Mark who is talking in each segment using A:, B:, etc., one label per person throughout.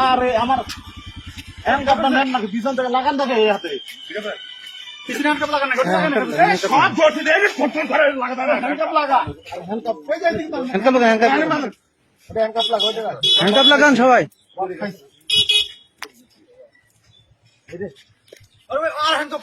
A: আরে আমার হ্যান্ড কাপটা নেন থেকে লাগান থাকে এই হাতে লাগান
B: সবাই
A: আর হ্যান্ডকাপ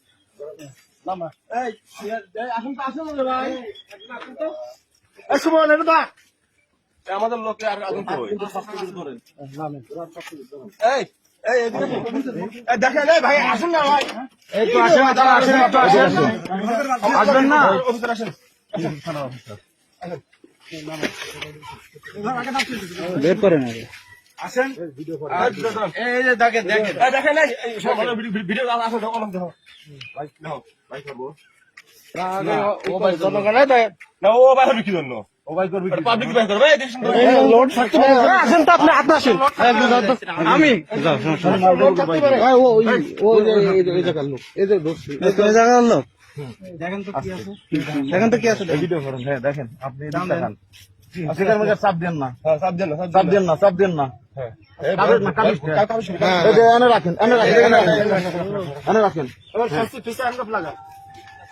A: আমাদের লোকে আর আগুন ধরেন এই দেখেন ভাই আসুন না ভাই।
B: এই তো আসেন আসেন একটু আসেন। আসবেন না?
A: অফিসার আসেন।
B: বের করেন আগে।
A: আসেন। দেখেন।
B: আমি। দেখেন তো কি আছে। দেখেন তো কি আছে।
A: দেখেন আপনি সেটার মধ্যে চাপ দেন না। চাপ দেন না চাপ দেন না। চাপ দেন না। রাখেন এনে রাখেন এনে রাখেন। এনে রাখেন। এবার সস্তি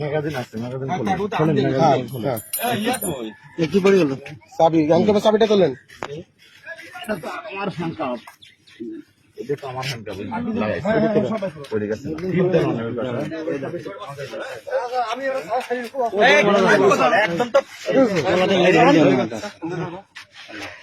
A: ম্যাগাজিন আছে ম্যাগাজিন খোলেন। একদম তো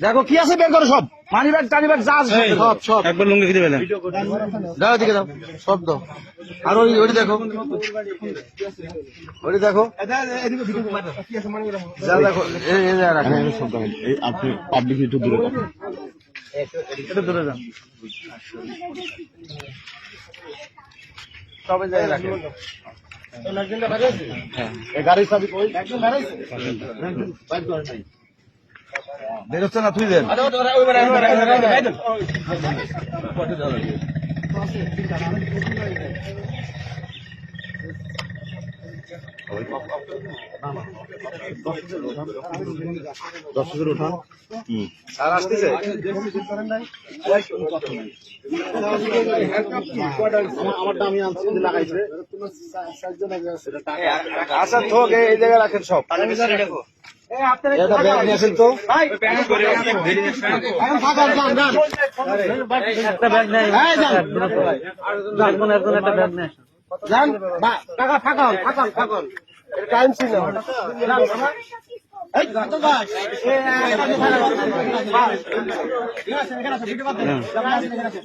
B: দেখো কি আছে? বের করো সব। মানি ব্যাগ টানি ব্যাগ যা আছে সব সব। একবার লুঙ্গি দিয়ে পেলেন দাও দিকে দাও সব দাও। আর ওই ওই দেখো। ওই দেখো। যা দেখো এই এই যা রাখো।
A: এই আপনি পাবলিক একটু দূরে
B: এটা দূরে যান। রাখেন
A: এই গাড়ির চাবি কই? একদম বেরাইছে বাইক করে নাই বেরোচ্ছে না তুই দেন দশ হাজার উঠান
B: আর আসতেছে
A: আমারটা আমি আনছি লাগাইছে
B: আচ্ছা থোক এই জায়গায় রাখেন সব এটা ব্যাগ নিয়ে আসেন তো একটা ব্যাগ নেই একটা ব্যাগ নেই যান টাকা থাকান থাকান থাকান টাইম ছিল। ঠিক আছে